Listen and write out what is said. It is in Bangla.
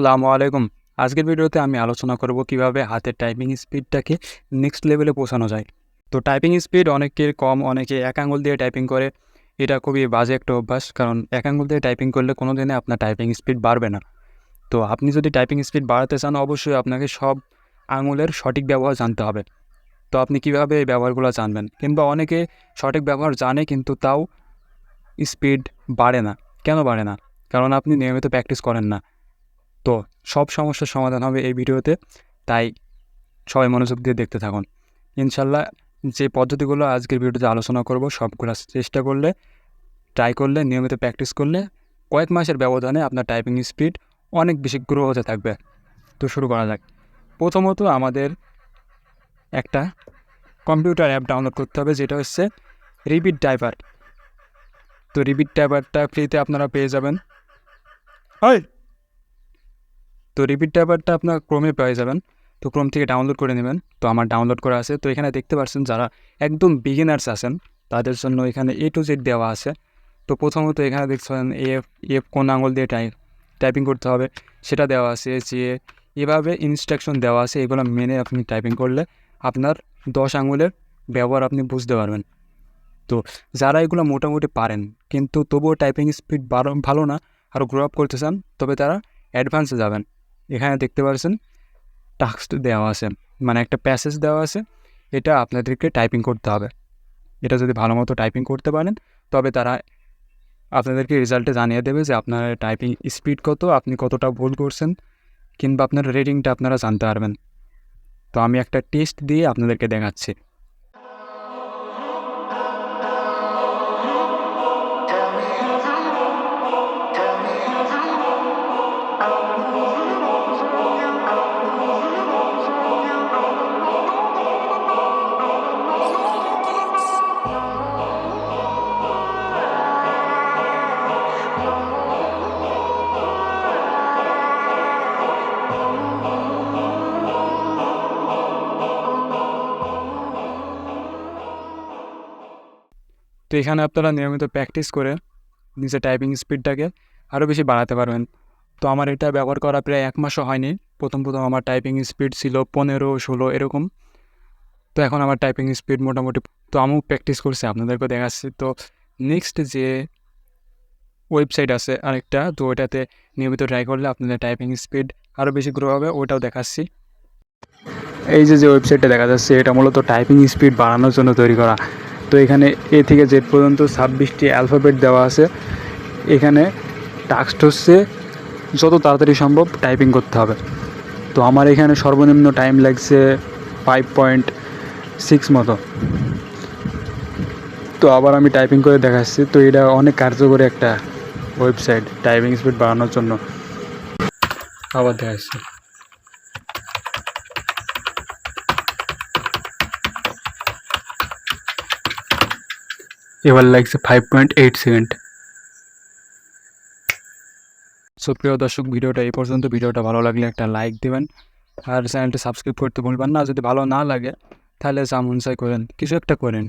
আসসালামু আলাইকুম। আজকের ভিডিওতে আমি আলোচনা করব কীভাবে হাতের টাইপিং স্পিডটাকে নেক্সট লেভেলে পৌঁছানো যায়। তো টাইপিং স্পিড অনেকের কম, অনেকে এক আঙুল দিয়ে টাইপিং করে। এটা খুবই বাজে একটা অভ্যাস, কারণ এক আঙুল দিয়ে টাইপিং করলে কোনো দিনে আপনার টাইপিং স্পিড বাড়বে না। তো আপনি যদি টাইপিং স্পিড বাড়াতে চান, অবশ্যই আপনাকে সব আঙুলের সঠিক ব্যবহার জানতে হবে। তো আপনি কীভাবে এই ব্যবহারগুলো জানবেন? কিংবা অনেকে সঠিক ব্যবহার জানে, কিন্তু তাও স্পিড বাড়ে না। কেন বাড়ে না? কারণ আপনি নিয়মিত প্র্যাকটিস করেন না। তো সব সমস্যার সমাধান হবে এই ভিডিওতে। তাই সবাই মনোযোগ দিয়ে দেখতে থাকুন। ইনশাল্লাহ যে পদ্ধতিগুলো আজকের ভিডিওতে আলোচনা করব, সবগুলো চেষ্টা করলে ট্রাই করলে, নিয়মিত প্র্যাকটিস করলে কয়েক মাসের ব্যবধানে আপনার টাইপিং স্পিড অনেক বেশি গ্রো হতে থাকবে। তো শুরু করা যাক। প্রথমত আমাদের একটা কম্পিউটার অ্যাপ ডাউনলোড করতে হবে, যেটা হচ্ছে রিপিট টাইপার তো রিপিট টাইপারটা ফ্রিতে আপনারা পেয়ে যাবেন। হয় তো রিপিট ট্যাবারটা আপনার ক্রোমে পেয়ে যাবেন। তো ক্রোম থেকে ডাউনলোড করে নেবেন। তো আমার ডাউনলোড করা আছে। তো এখানে দেখতে পাচ্ছেন যারা একদম বিগিনার্স আছেন, তাদের জন্য এখানে এ টু জেড দেওয়া আছে। তো প্রথমত এখানে দেখছেন এফ এফ কোন আঙুল দিয়ে টাইপ টাইপিং করতে হবে। সেটা দেওয়া আছে যে এভাবে ইনস্ট্রাকশন দেওয়া আছে, এগুলো মেনে আপনি টাইপিং করলে আপনার দশ আঙুলের ব্যবহার আপনি বুঝতে পারবেন। তো যারা এগুলো মোটামুটি পারেন, কিন্তু তবুও টাইপিং স্পিড ভালো না আরও গ্রো আপ করতে চান, তবে তারা অ্যাডভান্সে যাবেন। এখানে দেখতে পাচ্ছেন টাস্ক দেওয়া আছে মানে একটা প্যাসেজ দেওয়া আছে, এটা আপনাদেরকে টাইপিং করতে হবে। এটা যদি ভালো মতো টাইপিং করতে পারেন, তবে তারা আপনাদেরকে রেজাল্টে জানিয়ে দেবে যে আপনার টাইপিং স্পিড কত, আপনি কতটা ভুল করছেন, কিংবা আপনার রেটিংটা আপনারা জানতে পারবেন। তো আমি একটা টেস্ট দিয়ে আপনাদেরকে দেখাচ্ছি। তো এখানে আপনারা নিয়মিত প্র্যাকটিস করে নিজের টাইপিং স্পিডটাকে আরও বেশি বাড়াতে পারবেন। তো আমার এটা ব্যবহার করা প্রায় এক মাসও হয়নি। প্রথম প্রথম আমার টাইপিং স্পিড ছিল পনেরো, ষোলো এরকম। তো এখন আমার টাইপিং স্পিড মোটামুটি, তো আমিও প্র্যাকটিস করছি আপনাদেরকে দেখাচ্ছি। তো নেক্সট যে ওয়েবসাইট আছে আরেকটা, তো ওইটাতে নিয়মিত ট্রাই করলে আপনাদের টাইপিং স্পিড আরও বেশি গ্রো হবে, ওটাও দেখাচ্ছি। এই যে যে ওয়েবসাইটটা দেখা যাচ্ছে, এটা মূলত টাইপিং স্পিড বাড়ানোর জন্য তৈরি করা। তো এখানে এ থেকে জেড পর্যন্ত ছাব্বিশটি অ্যালফাবেট দেওয়া আছে। এখানে টাস্ক হচ্ছে, যত তাড়াতাড়ি সম্ভব টাইপিং করতে হবে। তো আমার এখানে সর্বনিম্ন টাইম লাগছে ফাইভ পয়েন্ট সিক্স মতো। তো আবার আমি টাইপিং করে দেখাচ্ছি। তো এটা অনেক কার্যকরী একটা ওয়েবসাইট টাইপিং স্পিড বাড়ানোর জন্য। আবার দেখাচ্ছি। এবার লাগছে five point eight second so প্রিয় দর্শক, ভিডিওটা এই পর্যন্ত। ভিডিওটা ভালো লাগলে একটা লাইক দেবেন। আর চ্যানেলটা সাবস্ক্রাইব করতে ভুলবেন না। যদি ভালো না লাগে, তাহলে সামনসাই করেন। কিছু একটা করেন।